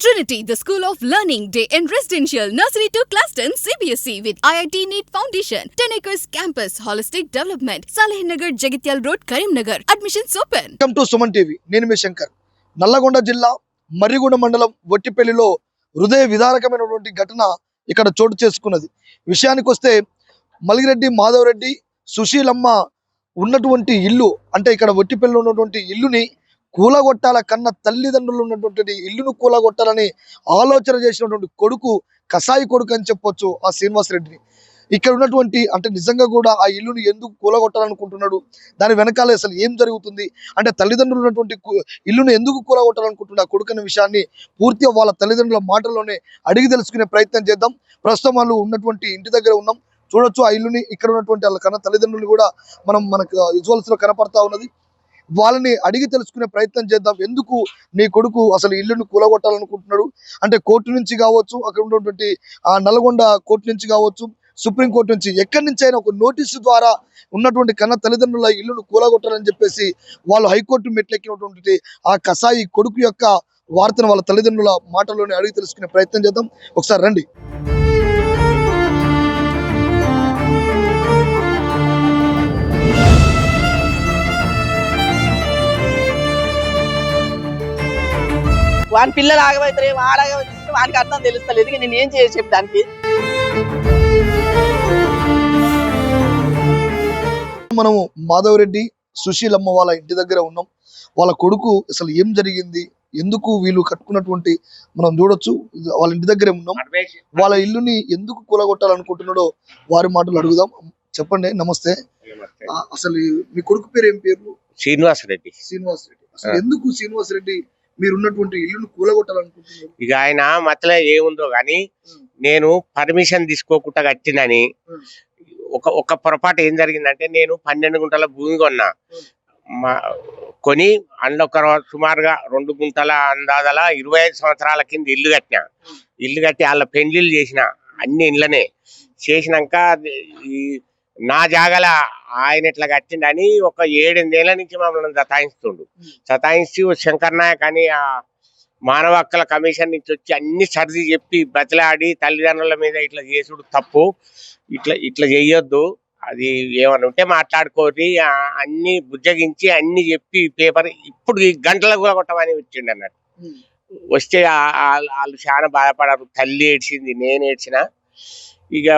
Trinity, the School of Learning, Day and Residential, Nursery to Class 10, CBSE with IIT NEET Foundation, 10 acres campus, holistic development, Saleh Nagar, Jagatyal Road, Karimnagar. Admissions open. Welcome to Suman TV నేను మీ శంకర్ నల్లగొండ జిల్లా మర్రిగూడ మండలం వట్టిపల్లిలో హృదయ విదారకమైనటువంటి ఘటన ఇక్కడ చోటు చేసుకున్నది విషయానికి వస్తే మలిగిరెడ్డి మాధవరెడ్డి సుశీలమ్మ ఉన్నటువంటి ఇల్లు అంటే ఇక్కడ వట్టిపల్లిలో ఉన్నటువంటి ఇల్లుని కూలగొట్టాల కన్న తల్లిదండ్రులు ఉన్నటువంటి ఇల్లును కూలగొట్టాలని ఆలోచన చేసినటువంటి కొడుకు కసాయి కొడుకు అని చెప్పొచ్చు ఆ శ్రీనివాసరెడ్డిని ఇక్కడ ఉన్నటువంటి అంటే నిజంగా కూడా ఆ ఇల్లుని ఎందుకు కూలగొట్టాలనుకుంటున్నాడు? దాని వెనకాల అసలు ఏం జరుగుతుంది? అంటే తల్లిదండ్రులు ఉన్నటువంటి ఇల్లును ఎందుకు కూలగొట్టాలనుకుంటున్నా ఆ కొడుకు అనే విషయాన్ని పూర్తిగా వాళ్ళ తల్లిదండ్రుల మాటల్లోనే అడిగి తెలుసుకునే ప్రయత్నం చేద్దాం. ప్రస్తుతం వాళ్ళు ఉన్నటువంటి ఇంటి దగ్గర ఉన్నాం. చూడొచ్చు ఆ ఇల్లుని. ఇక్కడ ఉన్నటువంటి వాళ్ళ కన్నా తల్లిదండ్రులు కూడా మనం మనకు విజువల్స్లో కనపడతా ఉన్నది. వాళ్ళని అడిగి తెలుసుకునే ప్రయత్నం చేద్దాం. ఎందుకు నీ కొడుకు అసలు ఇల్లును కూలగొట్టాలనుకుంటున్నాడు? అంటే కోర్టు నుంచి కావచ్చు అక్కడ ఉన్నటువంటి నల్గొండ కోర్టు నుంచి కావచ్చు సుప్రీం కోర్టు నుంచి ఎక్కడి నుంచి అయినా ఒక నోటీసు ద్వారా ఉన్నటువంటి కన్న తల్లిదండ్రుల ఇల్లును కూలగొట్టాలని చెప్పేసి వాళ్ళు హైకోర్టు మెట్లెక్కినటువంటి ఆ కసాయి కొడుకు యొక్క వార్తను వాళ్ళ తల్లిదండ్రుల మాటల్లోనే అడిగి తెలుసుకునే ప్రయత్నం చేద్దాం. ఒకసారి రండి. వాని పిల్లలు ఆగబోతారు ఆడగబోతారు వానికి అర్థం తెలుస్తలేదు. నేను ఏం చేసి చెప్పడానికి మనము మాధవరెడ్డి సుశీలమ్మ వాళ్ళ ఇంటి దగ్గర ఉన్నాం. వాళ్ళ కొడుకు అసలు ఏం జరిగింది? ఎందుకు వీళ్ళు కట్టుకున్నటువంటి మనం చూడొచ్చు. వాళ్ళ ఇంటి దగ్గరే ఉన్నాం. వాళ్ళ ఇల్లుని ఎందుకు కూలగొట్టాలనుకుంటున్నాడో వారి మాటలు అడుగుదాం. చెప్పండి నమస్తే. అసలు మీ కొడుకు పేరు ఏం పేరు? శ్రీనివాస్ రెడ్డి శ్రీనివాస్ రెడ్డి అసలు ఎందుకు శ్రీనివాస్ రెడ్డి మీరు ఉన్నటువంటి ఇల్లును కూలగొట్టాలనుకుంటున్నారు. ఇక ఆయన మతలో ఏముందో గాని నేను పర్మిషన్ తీసుకోకుండా కట్టినని ఒక ఒక పొరపాటు ఏం జరిగిందంటే నేను పన్నెండు గుంటల భూమి కొన్నా. మా కొని అందులో ఒక సుమారుగా రెండు గుంటల అందాదల ఇరవై ఐదు సంవత్సరాల కింద ఇల్లు కట్టిన. ఇల్లు కట్టి వాళ్ళ పెళ్ళిళ్ళు చేసిన అన్ని ఇళ్ళనే చేసినాక ఈ నా జాగల ఆయన ఇట్లా కట్టిండని ఒక ఏడెనిమిదేళ్ళ నుంచి మమ్మల్ని సతాయిస్తుండు. సతాయించి శంకర్ నాయక్ అని ఆ మానవ హక్కుల కమిషన్ నుంచి వచ్చి అన్ని సర్ది చెప్పి బతిలాడి తల్లిదండ్రుల మీద ఇట్లా చేసుడు తప్పు. ఇట్లా ఇట్లా చెయ్యొద్దు. అది ఏమన్నా ఉంటే మాట్లాడుకోరి అన్ని బుజ్జగించి అన్ని చెప్పి పేపర్ ఇప్పుడు ఈ గంటలకు కూడా కొట్టమని వచ్చిండు అన్నట్టు. వస్తే వాళ్ళు చాలా బాధపడారు. తల్లి ఏడ్చింది నేను ఏడ్చిన. ఇక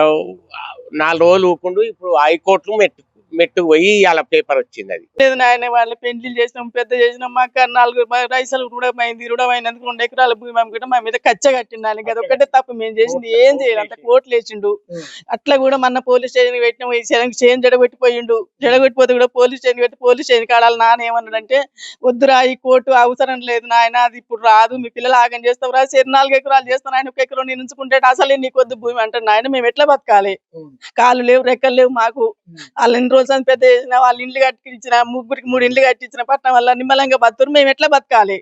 నాలుగు రోజులు ఊకుండు ఇప్పుడు హైకోర్టు మెట్టు మెట్టు పోయి అలా పేపర్ వచ్చింది అది. లేదు నాయన వాళ్ళు పెళ్ళి చేసినాం పెద్ద చేసినాం మాకు నాలుగు రైసలు రుణమైంది రుణమైనందుకు రెండు ఎకరాల భూమి అమ్ముకుంటే మా మీద కచ్చ కట్టిండాలి. అది ఒక్కటే తప్పు మేము చేసింది ఏం చేయాలి? అంత కోట్లు వేసిండు. అట్లా కూడా మన పోలీస్ స్టేషన్ పెట్టిన చేను చేను జడగొట్టిపోయిండు. జడగొట్టిపోతే కూడా పోలీస్ స్టేషన్ పెట్టి పోలీస్ స్టేషన్ కాడాలి నాన్న ఏమన్నాడంటే వద్దురా ఈ కోర్టు అవసరం లేదు నాయన అది ఇప్పుడు రాదు మీ పిల్లలు ఆగం చేస్తావు రా సరే నాలుగు ఎకరాలు చేస్తాను ఆయన ఒక ఎకరం నేను ఉంచుకుంటే అసలే నీకు వద్దు భూమి అంటే నాయన. మేము ఎట్లా బతకాలి? కాళ్ళు లేవు రెక్కలు లేవు మాకు. వాళ్ళు ఎన్ని పెద్ద చేసిన వాళ్ళు ఇండ్లు కట్టించిన ముగ్గురికి మూడు ఇండ్లు కట్టించిన పట్టణం వల్ల నిమ్మలంగా బతురు మేము ఎట్లా బతకాలి?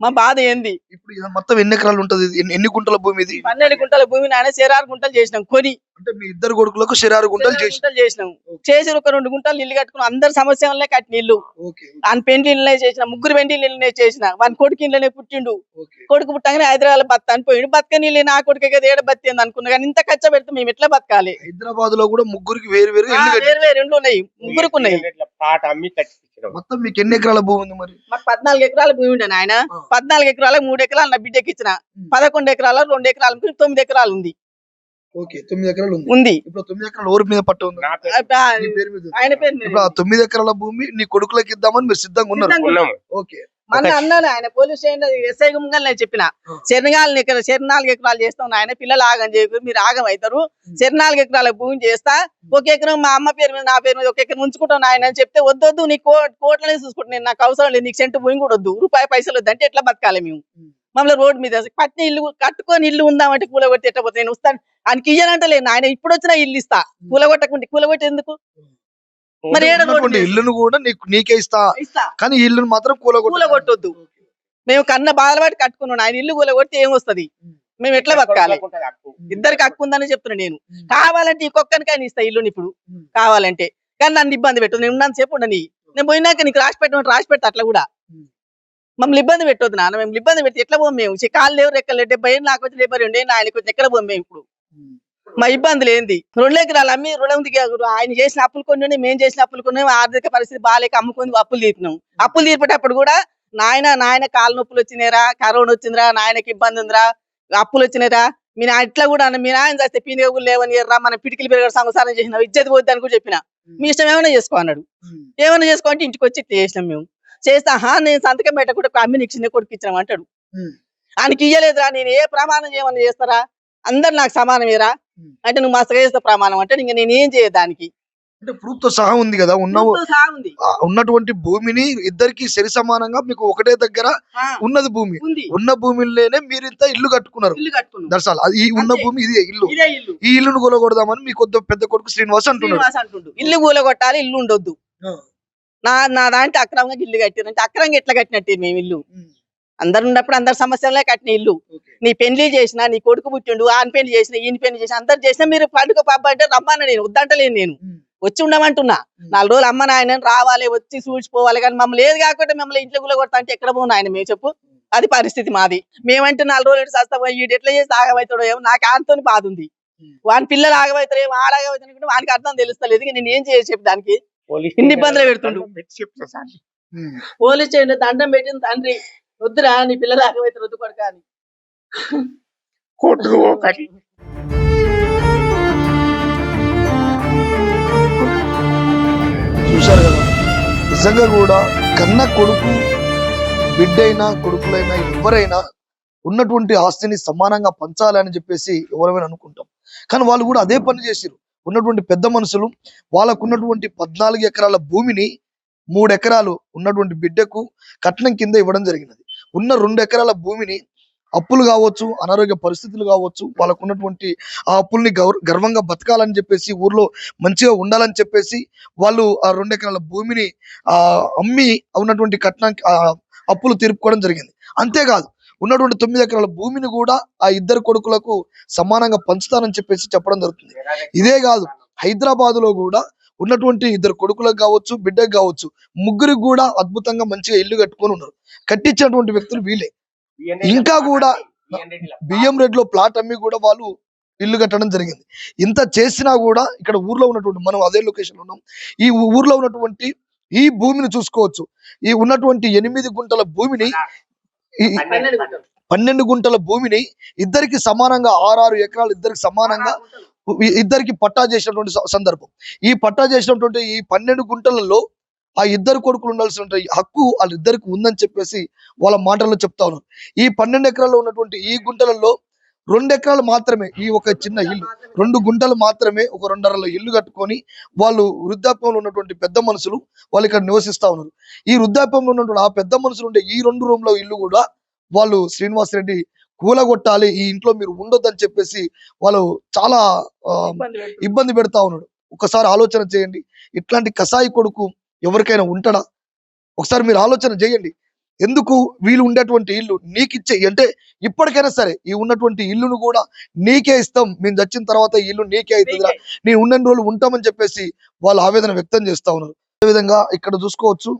మా బాధ ఏంది? ఇప్పుడు మొత్తం ఎన్ని ఎకరాలు ఉంటది? ఎన్ని గుంటల భూమి ఇది? పన్నెండు గుంటల భూమి నాయన చేరారు గుంటలు చేసినాం. కొని అంటే మీ ఇద్దరు కొడుకులకు శరారు గుంటలు చేసి గుంటలు చేసినాం. చేసి ఒక రెండు గుంటలు ఇల్లు కట్టుకున్నాం. అందరి సమస్య వల్లే కట్టిన ఇల్లు ఓకే. ఆయన పెండ్లి ఇళ్ళనే చేసిన ముగ్గురు పెండ్లి ఇళ్ళనే చేసిన. వాని కొడుకు ఇళ్ళనే పుట్టిండు. ఓకే. కొడుకు పుట్టగానే హైదరాబాద్ బత్ అనిపోయిండు బతకని నా కొడుకు కదా ఏడ బతింది అనుకున్నా. కానీ ఇంత ఖర్చు పెడితే మేము ఎట్లా బతకాలి? హైదరాబాద్లో కూడా ముగ్గురికి వేరు వేరు వేరు వేరు ఇండ్లు ఉన్నాయి. ముగ్గురుకు ఉన్నాయి. మొత్తం మీకు ఎన్ని ఎకరాల భూమి ఉంది మరి? మాకు పద్నాలుగు ఎకరాల భూమి ఉండే ఆయన ఆ. పద్నాలుగు ఎకరాలకు మూడు ఎకరాలు నా బిడ్డకి ఇచ్చిన. పదకొండు ఎకరాల రెండు ఎకరాలు తొమ్మిది ఎకరాలు ఉంది. ఓకే తొమ్మిది ఎకరాలు ఉంది. ఉంది. ఇప్పుడు తొమ్మిది ఎకరాలు మీద పట్టు ఉంది? నా పేరు. ఆ, నీ పేరు మీద ఉంది. ఆయన పేరు మీద ఇప్పుడు ఆ తొమ్మిది ఎకరాల భూమి నీ కొడుకులకి ఇద్దామని మీరు సిద్ధంగా ఉన్నారు. సిద్ధంగా ఉన్నాము. ఓకే. మన అన్నాను ఆయన పోలీస్ స్టేషన్ ఎస్ఐ గుమ్మగా నేను చెప్పిన. ఆ. శరణాలు ఎకరా శరణాలుగు ఎకరాలు చేస్తాం ఆయన పిల్లలు ఆగం చేయకు మీరు ఆగం అవుతారు శరణాలుగు ఎకరాల భూమి చేస్తా. ఒక ఎకరం మా అమ్మ పేరు మీద నా పేరు మీద ఒక ఎకరం ఉంచుకుంటాను ఆయన అని చెప్తే వద్దొద్దు నీ కో కోట్లనే చూసుకుంటాను నేను నాకు అవసరం లేదు నీకు సెంటు భూమి కూడా వద్దు రూపాయి పైసలు వద్దు అంటే ఎట్లా బతకాలి మేము. మమ్మల్ని రోడ్డు మీద పట్టిన ఇల్లు కట్టుకొని ఇల్లు ఉందామంటే కూలగొట్టి ఎట్లా పోతే నేను వస్తాను. ఆయనకి ఇయ్యనంటే లేదు. ఆయన ఇప్పుడు వచ్చిన ఇల్లు ఇస్తా. కూలగొట్టకుంటే కూలగొట్టి ఎందుకు మరి? ఇల్లును కూడా నీకు నీకే ఇస్తా. కానీ ఈ ఇల్లును మాత్రం కూలగొట్టు కూలగొట్టొద్దు. మేము కన్న బాధలు పట్టి కట్టుకున్నాం. ఆయన ఇల్లు కూలగొడితే ఏం వస్తది? మేము ఎట్లా బతకాలి? ఇద్దరికి హక్కు ఉందని చెప్తున్నా నేను. కావాలంటే ఆయన ఇస్తా ఇల్లుని ఇప్పుడు. కావాలంటే. కానీ నన్ను ఇబ్బంది పెట్టు నేను ఉన్నంత సేపు ఉండని. నేను పోయినాక నీకు రాసి పెట్టమని రాసి పెడతా అట్లా కూడా. మమ్మల్ని ఇబ్బంది పెట్టొద్దు నాన్న. మేము ఇబ్బంది పెట్టి ఎట్లా పోం మేము? కాళ్ళు లేవు రెక్కలు. డెబ్బై ఏళ్ళు నాకు వచ్చి డెబ్బై రెండు ఏళ్ళు ఆయనకు వచ్చి ఎక్కడ పోం మేము ఇప్పుడు? మా ఇబ్బందులు ఏంది? రెండు ఎకరాలు అమ్మి రుణం దిగా ఆయన చేసిన అప్పులు కొన్ని మేము చేసిన అప్పులు కొన్ని. ఆర్థిక పరిస్థితి బాగాలేక అమ్ముకొని అప్పులు తీపినాం. అప్పులు తీర్పేటప్పుడు కూడా నాయన నాయన కాలు నొప్పులు వచ్చినాయిరా కరోనా వచ్చిందిరా నాయనకి ఇబ్బంది ఉందిరా అప్పులు వచ్చినాయిరా. మీ నాయన ఇట్లా కూడా మీ నాయన చేస్తే పీనిగలు లేవని రా మన పిటికిలు పెరగడం సంసారం చేసిన ఇజ్జతి పోద్ది అని కూడా చెప్పిన మీ ఇష్టం ఏమైనా చేసుకో అన్నాడు. ఏమైనా చేసుకో అంటే ఇంటికి వచ్చి ఇట్లా చేసినాం మేము. చేస్తా హా నేను సంతకం పెట్టకుండా అమ్మి నీకు చిన్న కొడుకు ఇచ్చినాం అంటాడు. ఆయనకి ఇయ్యలేదురా నేను ఏ ప్రమాణం చేయమని చేస్తారా? అందరు నాకు సమానమేరా. అంటే నువ్వు మస్తగా చేస్తా ప్రమాణం అంటే ఇంక నేను ఏం చేయదు దానికి. అంటే ప్రూఫ్తో సహా ఉంది కదా ఉన్న ఉన్నటువంటి భూమిని ఇద్దరికి సరి సమానంగా మీకు ఒకటే దగ్గర ఉన్నది భూమి. ఉన్న భూమిలోనే మీరు ఇంత ఇల్లు కట్టుకున్నారు. దర్శాలు అది ఈ ఉన్న. భూమి ఇదే ఇల్లు. ఈ ఇల్లును కొలగొడదామని మీ కొద్ది పెద్ద కొడుకు శ్రీనివాస్ అంటున్నాడు. అంటుండు. ఇల్లు కూల కొట్టాలి ఇల్లు ఉండొద్దు. నా నా దాంట్లో అక్రమంగా ఇల్లు కట్టారు అంటే అక్రమంగా ఎట్లా కట్టినట్టు మేము ఇల్లు? అందరు ఉన్నప్పుడు అందరు సమస్యలే కట్టిన ఇల్లు. నీ పెళ్ళి చేసిన నీ కొడుకు పుట్టిండు ఆయన పెళ్ళి చేసిన ఈయన పెళ్ళి చేసిన అందరు చేసిన మీరు పండుగ పబ్బ అంటే రమ్మన్నా నేను వద్దంటలేను నేను. వచ్చి ఉండమంటున్నా. నాలుగు రోజులు అమ్మ నాయన రావాలి వచ్చి చూసిపోవాలి కానీ మమ్మల్ని ఏది కాకుండా మమ్మల్ని ఇంట్లో గుల్ల కొడతా అంటే ఎక్కడ పోను ఆయన మేము చెప్పు. అది పరిస్థితి మాది. మేమంటే నాలుగు రోజులు సస్తా ఈడు ఎట్లా చేసి ఆగమవుతాడో ఏమో నాకు ఆయనతో బాధ ఉంది. వాని పిల్లలు ఆగమవుతారు ఏమో ఆడ ఆగమవుతారు అనుకుంటే వానికి అర్థం తెలుస్తలేదు. నేను ఏం చేసి చెప్పు దానికి? ఇన్ని ఇబ్బందులు పెడుతుండు. పోలీస్ చేయండి దండం పెట్టిన తండ్రి వద్దురా నీ పిల్లలు ఆగమవుతారు వద్దు కొడుక అని. చూశారు కదా? నిజంగా కూడా కన్న కొడుకు బిడ్డైనా కొడుకులైనా ఎవరైనా ఉన్నటువంటి ఆస్తిని సమానంగా పంచాలని చెప్పేసి ఎవరైనా అనుకుంటాం. కానీ వాళ్ళు కూడా అదే పని చేసిరు ఉన్నటువంటి పెద్ద మనుషులు వాళ్ళకు ఉన్నటువంటి పద్నాలుగు ఎకరాల భూమిని మూడు ఎకరాలు ఉన్నటువంటి బిడ్డకు కట్నం కింద ఇవ్వడం జరిగినది. ఉన్న రెండు ఎకరాల భూమిని అప్పులు కావచ్చు అనారోగ్య పరిస్థితులు కావచ్చు వాళ్ళకు ఉన్నటువంటి ఆ అప్పుల్ని గౌర గర్వంగా బతకాలని చెప్పేసి ఊర్లో మంచిగా ఉండాలని చెప్పేసి వాళ్ళు ఆ రెండు ఎకరాల భూమిని ఆ అమ్మి ఉన్నటువంటి కట్నం అప్పులు తీర్పుకోవడం జరిగింది. అంతేకాదు ఉన్నటువంటి తొమ్మిది ఎకరాల భూమిని కూడా ఆ ఇద్దరు కొడుకులకు సమానంగా పంచుతానని చెప్పేసి చెప్పడం జరుగుతుంది. ఇదే కాదు హైదరాబాద్లో కూడా ఉన్నటువంటి ఇద్దరు కొడుకులకు కావచ్చు బిడ్డకు కావచ్చు ముగ్గురికి కూడా అద్భుతంగా మంచిగా ఇల్లు కట్టుకొని ఉన్నారు. కట్టించినటువంటి వ్యక్తులు వీళ్ళే. ఇంకా కూడా బియ్యం రేట్లో ప్లాట్ అమ్మి కూడా వాళ్ళు ఇల్లు కట్టడం జరిగింది. ఇంత చేసినా కూడా ఇక్కడ ఊర్లో ఉన్నటువంటి మనం అదే లొకేషన్ ఉన్నాం. ఈ ఊర్లో ఉన్నటువంటి ఈ భూమిని చూసుకోవచ్చు. ఈ ఉన్నటువంటి ఎనిమిది గుంటల భూమిని పన్నెండు గుంటలు. పన్నెండు గుంటల భూమిని ఇద్దరికి సమానంగా ఆరారు ఎకరాలు ఇద్దరికి సమానంగా ఇద్దరికి పట్టా చేసినటువంటి సందర్భం. ఈ పట్టా చేసినటువంటి ఈ పన్నెండు గుంటలలో ఆ ఇద్దరు కొడుకులు ఉండాల్సిన హక్కు వాళ్ళిద్దరికి ఉందని చెప్పేసి వాళ్ళ మాటల్లో చెప్తా ఉన్నారు. ఈ పన్నెండు ఎకరాల్లో ఉన్నటువంటి ఈ గుంటలలో రెండు ఎకరాలు మాత్రమే ఈ ఒక చిన్న ఇల్లు. రెండు గుంటలు మాత్రమే ఒక రెండరల ఇల్లు కట్టుకొని వాళ్ళు వృద్ధాప్యంలో ఉన్నటువంటి పెద్ద మనుషులు వాళ్ళు ఇక్కడ నివసిస్తా ఉన్నారు. ఈ వృద్ధాప్యంలో ఉన్నటువంటి ఆ పెద్ద మనుషులు ఉండే ఈ రెండు రూమ్ల ఇల్లు కూడా వాళ్ళు శ్రీనివాస్ రెడ్డి కూలగొట్టాలి ఈ ఇంట్లో మీరు ఉండొద్దని చెప్పేసి వాళ్ళు చాలా. ఇబ్బంది పెడతా ఉన్నాడు ఒకసారి ఆలోచన చేయండి. ఇట్లాంటి కసాయి కొడుకు ఎవరికైనా ఉంటాడా? ఒకసారి మీరు ఆలోచన చేయండి. ఎందుకు వీళ్ళు ఉండేటువంటి ఇల్లు నీకు ఇచ్చే అంటే ఇప్పటికైనా సరే ఈ ఉన్నటువంటి ఇల్లును కూడా నీకే ఇస్తాం. మేము చచ్చిన తర్వాత ఈ ఇల్లు నీకే అవుతుందిరా. నేను ఉన్న రోజులు ఉంటామని చెప్పేసి వాళ్ళు ఆవేదన వ్యక్తం చేస్తా ఉన్నారు. అదేవిధంగా ఇక్కడ చూసుకోవచ్చు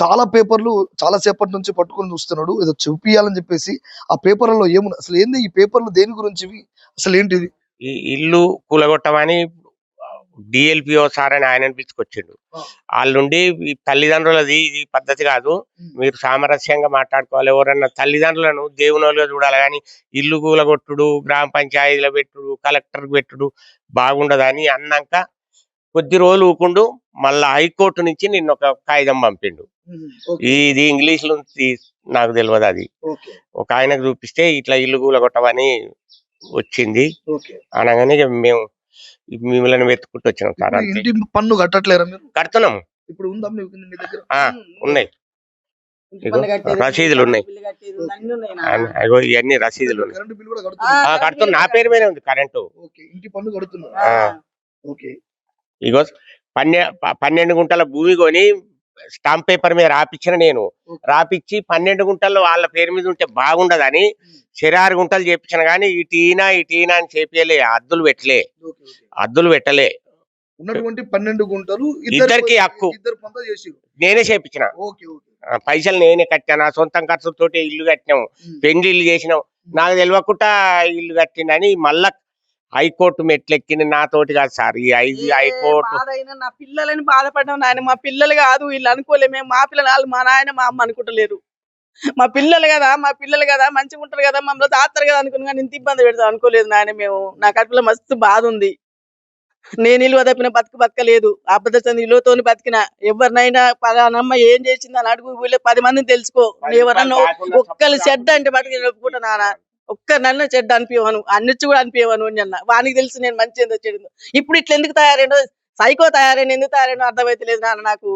చాలా పేపర్లు చాలా సేపటి నుంచి పట్టుకొని చూస్తున్నాడు. ఏదో చూపియాలని చెప్పేసి ఆ పేపర్లలో ఏమున్నా అసలు ఏంది ఈ పేపర్లు దేని గురించి అసలు ఏంటిది? ఈ ఇల్లు కూలగొట్టమని డిఎల్పిఓ సార్ అని ఆయన పిలుచుకొచ్చిండు. ఆ. వాళ్ళుండి ఈ తల్లిదండ్రులది ఇది పద్ధతి కాదు. మీరు సామరస్యంగా మాట్లాడుకోవాలి. ఎవరన్నా తల్లిదండ్రులను దేవునిగా చూడాలి. కానీ ఇల్లు కూలగొట్టుడు గ్రామ పంచాయతీలో పెట్టుడు కలెక్టర్ పెట్టుడు బాగుండదని అన్నాక కొద్ది రోజులు ఊకుండు మళ్ళా హైకోర్టు నుంచి నిన్న ఒక కాగితం పంపిండు. ఇది ఇంగ్లీష్లో నాకు తెలియదు అది. ఒక ఆయనకు చూపిస్తే ఇట్లా ఇల్లు కూలగొట్టమని వచ్చింది. అనగానే మేము మిమ్మల్ని వెతుక్కుంటూ వచ్చినాం సార్ ఇంటి పన్ను కట్టట్లేరా మీరు? కడుతున్నాం. ఇప్పుడు ఉందా మీకు మీ దగ్గర? ఆ, ఉన్నాయి. రసీదులు ఉన్నాయి. బిల్లు కట్టేది, అన్నీ ఉన్నాయి? ఆ, నాన్న. అగో ఇవన్నీ రసీదులు ఉన్నాయి. కరెంటు బిల్ కూడా ఆ, కడుతున్నారు ఆ, కడుతున్నా. నా పేరు మీదే ఉంది కరెంటు. ఓకే ఇంటి పన్ను కడుతున్నారు? ఆ, ఓకే. ఇగో పన్నె ప- పన్నెండు గుంటల భూమి కొని స్టాంప్ పేపర్ మీద రాపిచ్చిన నేను. రాపిచ్చి పన్నెండు గుంటల్లో వాళ్ళ పేరు మీద ఉంటే బాగుండదని శరారు గుంటలు చేపించిన కానీ ఇటీనా ఇటీనా అని చేపియలే అద్దులు పెట్టలే. అద్దులు పెట్టలే. ఉన్నటువంటి పన్నెండు గుంటలు ఇద్దరికి హక్కు. నేనే చేపించిన. పైసలు నేనే కట్టాను. నా సొంతం ఖర్చుతోటి ఇల్లు కట్టినాము పెళ్ళి ఇల్లు చేసినాం. నాకు తెలియకుండా ఇల్లు కట్టిందని మళ్ళా హైకోర్టు మెట్లెక్కింది నాతోటి కాదు సార్. ఈ హైకోర్టు నా పిల్లలని బాధపడ్డాం నాయన. మా పిల్లలు కాదు వీళ్ళు అనుకోలే. మేము మా పిల్లలు వాళ్ళు మా నాయన మా అమ్మ అనుకుంటలేరు. మా పిల్లలు కదా మా పిల్లలు కదా మంచిగా ఉంటారు కదా మమ్మల్ని దాస్తారు కదా అనుకుని కానీ ఇంత ఇబ్బంది పెడతాం అనుకోలేదు నాయన మేము. నా కడుపులో మస్తు బాధ ఉంది. నేను ఇల్లు తప్పిన బతుకు బతకలేదు. అబద్ధ ఇల్లుతోని బతికిన. ఎవరినైనా పలానమ్మ ఏం చేసింది అని అడుగు వీళ్ళు పది మందిని తెలుసుకో. ఎవరన్నా ఒక్కరు చెడ్డ అంటే బతికి ఒప్పుకుంటా నాన్న ఒక్క నన్ను చెడ్డ అనిపించను అన్నిచ్చు కూడా అనిపించను అని అన్న. వానికి తెలుసు నేను మంచి ఏందో చెడు ఇప్పుడు ఇట్లా ఎందుకు తయారైందో సైకో తయారైన ఎందుకు తయారైన అర్థమైతలేదు నాన్న నాకు.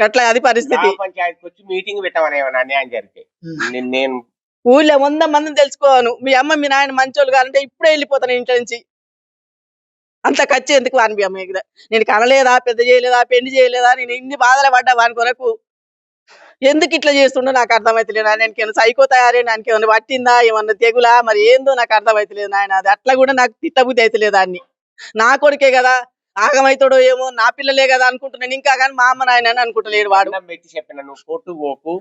అట్లా అది పరిస్థితి. వచ్చి మీటింగ్ పెట్టమని ఏమన్నా అన్యాయం జరిగితే? నేను- ఊళ్ళో వంద మందిని తెలుసుకోను. మీ అమ్మ మీ నాయన మంచోళ్ళు కాదంటే ఇప్పుడే వెళ్ళిపోతాను ఇంట్లో నుంచి. అంత ఖర్చు ఎందుకు వాని మీ అమ్మ దగ్గర నేను కనలేదా పెద్ద చేయలేదా పెళ్ళి చేయలేదా నేను ఇన్ని బాధలు పడ్డా వాని కొరకు? ఎందుకు ఇట్లా చేస్తుండో నాకు అర్థమైతలేదు నాయన. నేను సైకో తయారైన ఆయనకి ఏమన్నా పట్టిందా? ఏమన్నా తెగులా? మరి ఏందో నాకు అర్థమైతలేదు నాయన. అది అట్లా కూడా నాకు తిట్టబుద్ధి అవుతలేదు దాన్ని. నా కొడుకే కదా ఆగమైతాడో ఏమో నా పిల్లలే కదా అనుకుంటున్నాను. ఇంకా కానీ మా అమ్మ నాయన అని అనుకుంటలేడు వాడు. పెట్టి చెప్పిన నువ్వు కొట్టు పోకు.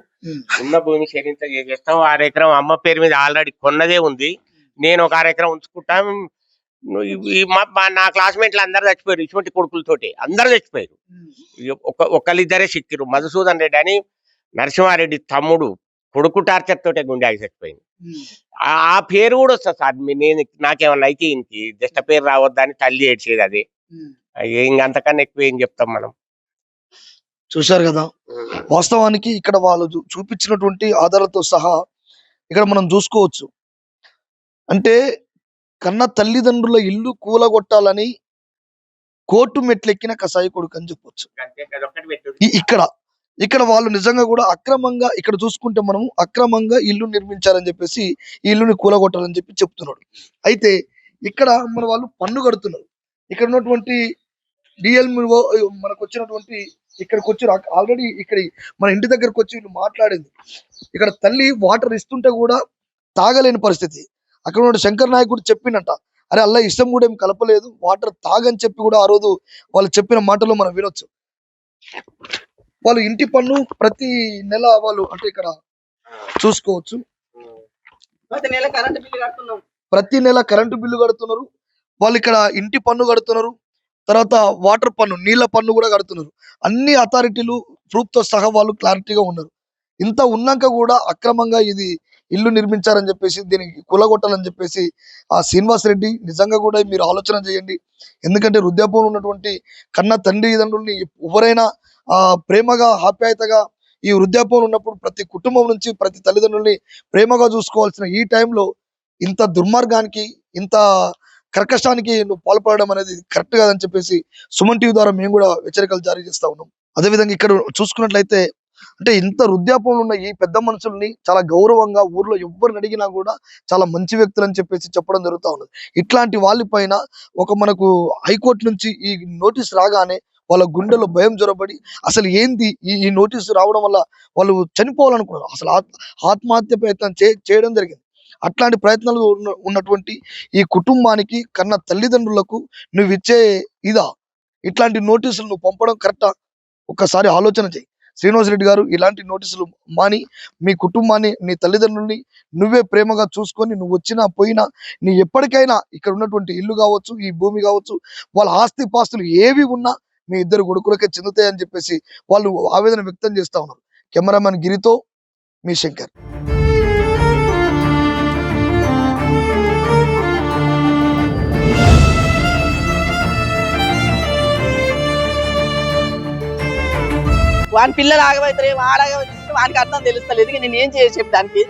ఉన్న భూమి చెరింత చేసేస్తాం. ఆరు ఎకరం అమ్మ పేరు మీద ఆల్రెడీ కొన్నదే ఉంది. నేను ఒక అర ఎకరం ఉంచుకుంటా నా క్లాస్మేట్లు అందరు చచ్చిపోయారు. ఇటువంటి కొడుకులతోటి అందరు చచ్చిపోయారు. ఒక ఒకళ్ళిద్దరే సిక్కిరు మధుసూదన్ రెడ్డి అని నరసింహారెడ్డి తమ్ముడు కొడుకు టార్చర్ తోటే గుండె ఆగి చచ్చిపోయింది ఆ పేరు కూడా వస్తుంది సార్ నేను నాకేమన్నా అయితే ఇంకి జస్ట్ పేరు రావద్దని తల్లి ఏడ్చేది అదే. ఇంకంతకన్నా ఎక్కువ ఏం చెప్తాం మనం? చూశారు కదా? వాస్తవానికి ఇక్కడ వాళ్ళు చూపించినటువంటి ఆధారాలతో సహా ఇక్కడ మనం చూసుకోవచ్చు. అంటే కన్న తల్లిదండ్రుల ఇల్లు కూలగొట్టాలని కోర్టు మెట్లెక్కిన కసాయి కొడుకు అని చెప్పొచ్చు. ఇక్కడ ఇక్కడ వాళ్ళు నిజంగా కూడా అక్రమంగా ఇక్కడ చూసుకుంటే మనము అక్రమంగా ఇల్లు నిర్మించారని చెప్పేసి ఈ ఇల్లుని కూలగొట్టాలని చెప్పి చెప్తున్నాడు. అయితే ఇక్కడ మన వాళ్ళు పన్ను కడుతున్నారు. ఇక్కడ ఉన్నటువంటి డిఎల్ మనకు వచ్చినటువంటి ఇక్కడికి వచ్చి ఆల్రెడీ ఇక్కడ మన ఇంటి దగ్గరకు వచ్చి వీళ్ళు మాట్లాడింది. ఇక్కడ తల్లి వాటర్ ఇస్తుంటే కూడా తాగలేని పరిస్థితి. అక్కడ ఉన్న శంకర్ నాయకుడు చెప్పిందంట అరే అల్లా ఇష్టం కూడా ఏం కలపలేదు వాటర్ తాగని చెప్పి కూడా ఆ రోజు వాళ్ళు చెప్పిన మాటలు మనం వినొచ్చు. వాళ్ళు ఇంటి పన్ను ప్రతి నెల వాళ్ళు అంటే ఇక్కడ చూసుకోవచ్చు. ప్రతి నెల కరెంట్ బిల్లు కడుతున్నాం. ప్రతి నెల కరెంటు బిల్లు కడుతున్నారు. వాళ్ళు ఇక్కడ ఇంటి పన్ను కడుతున్నారు. తర్వాత వాటర్ పన్ను నీళ్ళ పన్ను కూడా కడుతున్నారు. అన్ని అథారిటీలు ప్రూఫ్తో సహా వాళ్ళు క్లారిటీగా ఉన్నారు. ఇంత ఉన్నాక కూడా అక్రమంగా ఇది ఇల్లు నిర్మించారని చెప్పేసి దీనికి కూలగొట్టాలని చెప్పేసి ఆ శ్రీనివాస్ రెడ్డి నిజంగా కూడా మీరు ఆలోచన చేయండి. ఎందుకంటే వృద్ధాపంలో ఉన్నటువంటి కన్న తండ్రిదండ్రుల్ని ఎవరైనా ఆ ప్రేమగా ఆప్యాయతగా ఈ వృద్ధాపంలో ఉన్నప్పుడు ప్రతి కుటుంబం నుంచి ప్రతి తల్లిదండ్రుల్ని ప్రేమగా చూసుకోవాల్సిన ఈ టైంలో ఇంత దుర్మార్గానికి ఇంత కర్కశానికి నువ్వు పాల్పడడం అనేది కరెక్ట్ కాదని చెప్పేసి సుమన్ టీవీ ద్వారా మేము కూడా హెచ్చరికలు జారీ చేస్తా ఉన్నాం. అదేవిధంగా ఇక్కడ చూసుకున్నట్లయితే అంటే ఇంత వృద్ధాపంలో ఉన్న ఈ పెద్ద మనుషుల్ని చాలా గౌరవంగా ఊర్లో ఎవరిని అడిగినా కూడా చాలా మంచి వ్యక్తులు అని చెప్పేసి చెప్పడం జరుగుతూ ఉన్నది. ఇట్లాంటి వాళ్ళ పైన ఒక మనకు హైకోర్టు నుంచి ఈ నోటీస్ రాగానే వాళ్ళ గుండెలో భయం జొరబడి అసలు ఏంది ఈ ఈ నోటీసు రావడం వల్ల వాళ్ళు చనిపోవాలనుకున్నారు. అసలు ఆత్మహత్య ప్రయత్నం చే చేయడం జరిగింది. అట్లాంటి ప్రయత్నాలు ఉన్న- ఉన్నటువంటి ఈ కుటుంబానికి కన్న తల్లిదండ్రులకు నువ్వు ఇచ్చే ఇదా? ఇట్లాంటి నోటీసులు నువ్వు పంపడం కరెక్టా? ఒక్కసారి ఆలోచన చేయి. శ్రీనివాస్ రెడ్డి గారు ఇలాంటి నోటీసులు మాని మీ కుటుంబాన్ని నీ తల్లిదండ్రుల్ని నువ్వే ప్రేమగా చూసుకొని నువ్వు వచ్చినా పోయినా నీ ఎప్పటికైనా ఇక్కడ ఉన్నటువంటి ఇల్లు కావచ్చు ఈ భూమి కావచ్చు వాళ్ళ ఆస్తి పాస్తులు ఏవి ఉన్నా మీ ఇద్దరు కొడుకులకే చెందుతాయని చెప్పేసి వాళ్ళు ఆవేదన వ్యక్తం చేస్తూ ఉన్నారు. కెమెరామెన్ గిరితో మీ శంకర్. వాని పిల్లలు ఆగమవుతారు వాడు ఆగమవుతారు వానికి అర్థం తెలుస్తలేదు నేను ఏం చేసి చెప్పడానికి